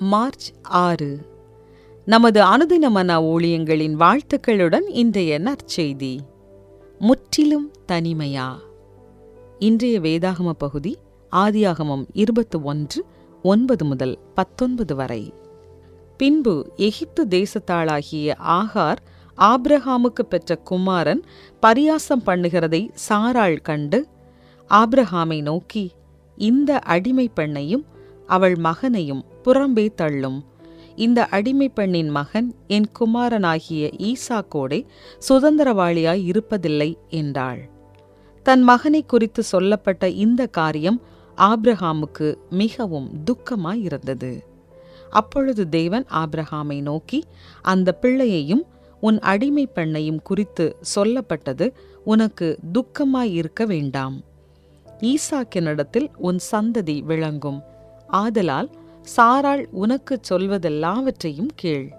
March ஆறு. நமது அனுதின மன ஊழியங்களின் வாழ்த்துக்களுடன் இன்றைய நற்செய்தி முற்றிலும் தனிமையா? இன்றைய வேதாகம பகுதி ஆதியாகமம் இருபத்து ஒன்று ஒன்பது முதல் பத்தொன்பது வரை. பின்பு எகிப்து தேசத்தாளாகிய ஆகார் ஆப்ரஹாமுக்கு பெற்ற குமாரன் பரியாசம் பண்ணுகிறதை சாராள் கண்டு ஆப்ரஹாமை நோக்கி இந்த அடிமை பெண்ணையும் அவள் மகனையும் புறம்பே தள்ளும். இந்த அடிமை பெண்ணின் மகன் என் குமாரனாகிய ஈசாக்கோடே சுதந்திரவாளியாய் இருப்பதில்லை என்றாள். தன் மகனை குறித்து சொல்லப்பட்ட இந்த காரியம் ஆப்ரஹாமுக்கு மிகவும் துக்கமாயிருந்தது அப்பொழுது தேவன் ஆப்ரஹாமை நோக்கி அந்த பிள்ளையையும் உன் அடிமை பெண்ணையும் குறித்து சொல்லப்பட்டது உனக்கு துக்கமாயிருக்க வேண்டாம். ஈசாக்கினிடத்தில் உன் சந்ததி விளங்கும். ஆதலால் சாராள் உனக்குச் சொல்வதெல்லாவற்றையும் கேள்.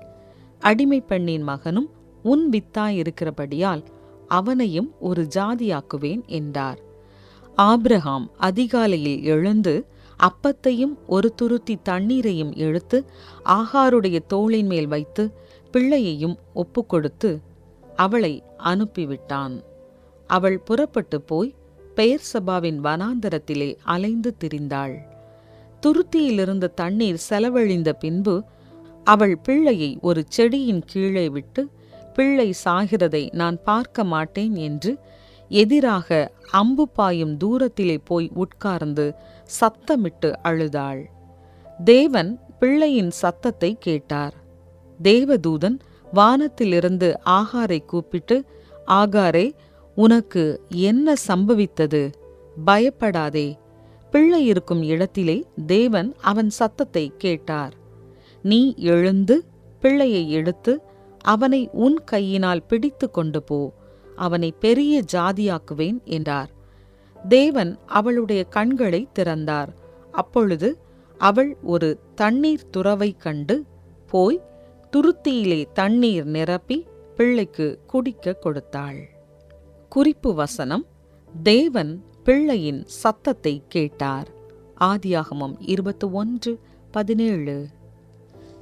அடிமை பெண்ணின் மகனும் உன் வித்தாயிருக்கிறபடியால் அவனையும் ஒரு ஜாதியாக்குவேன் என்றார். ஆப்ரஹாம் அதிகாலையில் எழுந்து அப்பத்தையும் ஒரு துருத்தி தண்ணீரையும் எழுத்து ஆகாருடைய தோளின் மேல் வைத்து பிள்ளையையும் ஒப்புக்கொடுத்து அவளை அனுப்பிவிட்டான். அவள் புறப்பட்டு போய் பெயர் சபாவின் வனாந்தரத்திலே அலைந்து திரிந்தாள். துருத்தியிலிருந்த தண்ணீர் செலவழிந்த பின்பு அவள் பிள்ளையை ஒரு செடியின் கீழே விட்டு பிள்ளை சாகிறதை நான் பார்க்க மாட்டேன் என்று எதிராக அம்பு பாயும் தூரத்திலே போய் உட்கார்ந்து சத்தமிட்டு அழுதாள். தேவன் பிள்ளையின் சத்தத்தை கேட்டார். தேவதூதன் வானத்திலிருந்து ஆகாரை கூப்பிட்டு ஆகாரே உனக்கு என்ன சம்பவித்தது? பயப்படாதே பிள்ளை இருக்கும் இடத்திலே தேவன் அவன் சத்தத்தை கேட்டார். நீ எழுந்து பிள்ளையை எடுத்து அவனை உன் கையினால் பிடித்து கொண்டு போ அவனை பெரிய ஜாதியாக்குவேன் என்றார். தேவன் அவளுடைய கண்களை திறந்தார். அப்பொழுது அவள் ஒரு தண்ணீர் துறவை கண்டு போய் துருத்தியிலே தண்ணீர் நிரப்பி பிள்ளைக்கு குடிக்க கொடுத்தாள். குறிப்பு வசனம் தேவன் பிள்ளையின் சத்தத்தை கேட்டார். ஆதியாகமம் இருபத்தி ஒன்று பதினேழு.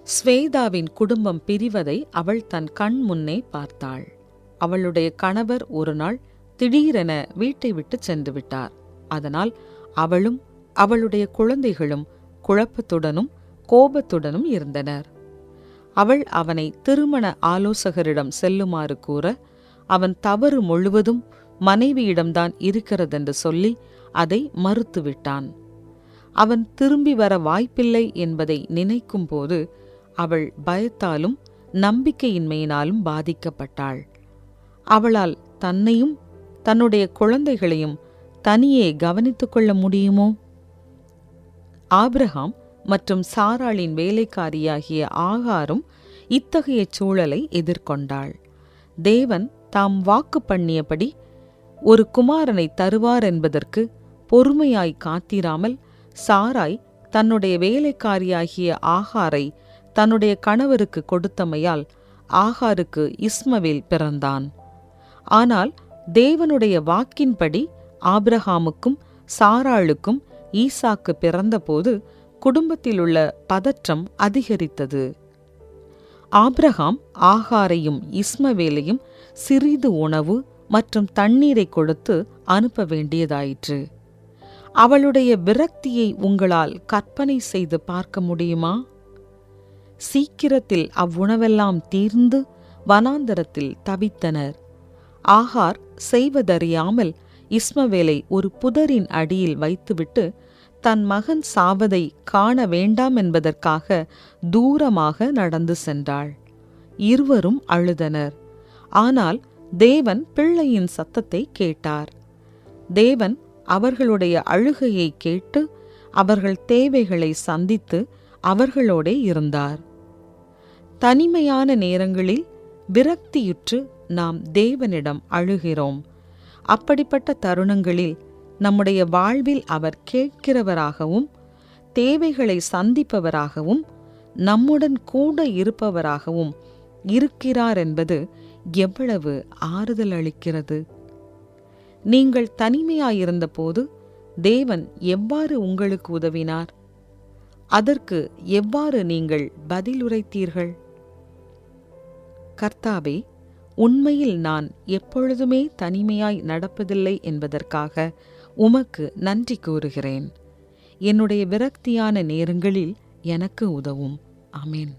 ஸ்வேதாவின் குடும்பம் பிரிவதை அவள் தன் கண் முன்னே பார்த்தாள். அவளுடைய கணவர் ஒரு நாள் திடீரென வீட்டை விட்டு சென்று விட்டார். அதனால் அவளும் அவளுடைய குழந்தைகளும் குழப்பத்துடனும் கோபத்துடனும் இருந்தனர். அவள் அவனை திருமண ஆலோசகரிடம் செல்லுமாறு கூற அவன் தவறு முழுவதும் மனைவியிடம்தான் இருக்கிறதென்று சொல்லி அதை மறுத்துவிட்டான். அவன் திரும்பி வர வாய்ப்பில்லை என்பதை நினைக்கும் போது அவள் பயத்தாலும் நம்பிக்கையின்மையினாலும் பாதிக்கப்பட்டாள். அவளால் தன்னையும் தன்னுடைய குழந்தைகளையும் தனியே கவனித்துக் கொள்ள முடியுமோ? ஆப்ரஹாம் மற்றும் சாராளின் வேலைக்காரியாகிய ஆகாரும் இத்தகைய சூழலை எதிர்கொண்டாள். தேவன் தாம் வாக்கு பண்ணியபடி ஒரு குமாரனை தருவார் என்பதற்கு பொறுமையாய் காத்திராமல் சாராய் தன்னுடைய வேலைக்காரியாகிய ஆகாரை தன்னுடைய கணவருக்கு கொடுத்தமையால் ஆகாருக்கு இஸ்மவேல் பிறந்தான். ஆனால் தேவனுடைய வாக்கின்படி ஆப்ரஹாமுக்கும் சாராளுக்கும் ஈசாக்கு பிறந்தபோது குடும்பத்திலுள்ள பதற்றம் அதிகரித்தது. ஆப்ரஹாம் ஆகாரையும் இஸ்மவேலையும் சிறிது உணவு மற்றும் தண்ணீரை கொடுத்து அனுப்ப வேண்டியதாயிற்று. அவளுடைய விரக்தியை உங்களால் கற்பனை செய்து பார்க்க முடியுமா? சீக்கிரத்தில் அவ்வுணவெல்லாம் தீர்ந்து வனாந்தரத்தில் தவித்தனர். ஆகார் செய்வதறியாமல் இஸ்மவேலை ஒரு புதரின் அடியில் வைத்துவிட்டு தன் மகன் சாவதை காண வேண்டாம் என்பதற்காக தூரமாக நடந்து சென்றாள். இருவரும் அழுதனர். ஆனால் தேவன் பிள்ளையின் சத்தத்தை கேட்டார். தேவன் அவர்களுடைய அழுகையை கேட்டு அவர்கள் தேவைகளை சந்தித்து அவர்களோடே இருந்தார். தனிமையான நேரங்களில் விரக்தியுற்று நாம் தேவனிடம் அழுகிறோம். அப்படிப்பட்ட தருணங்களில் நம்முடைய வாழ்வில் அவர் கேட்கிறவராகவும் தேவைகளை சந்திப்பவராகவும் நம்முடன் கூட இருப்பவராகவும் இருக்கிறார் என்பது எவ்வளவு ஆறுதல் அளிக்கிறது? நீங்கள் தனிமையாயிருந்தபோது தேவன் எவ்வாறு உங்களுக்கு உதவினார்? அதற்கு எவ்வாறு நீங்கள் பதிலுரைத்தீர்கள் கர்த்தாவே உண்மையில் நான் எப்பொழுதுமே தனிமையாய் நடப்பதில்லை என்பதற்காக உமக்கு நன்றி கூறுகிறேன். என்னுடைய விரக்தியான நேரங்களில் எனக்கு உதவும். அமேன்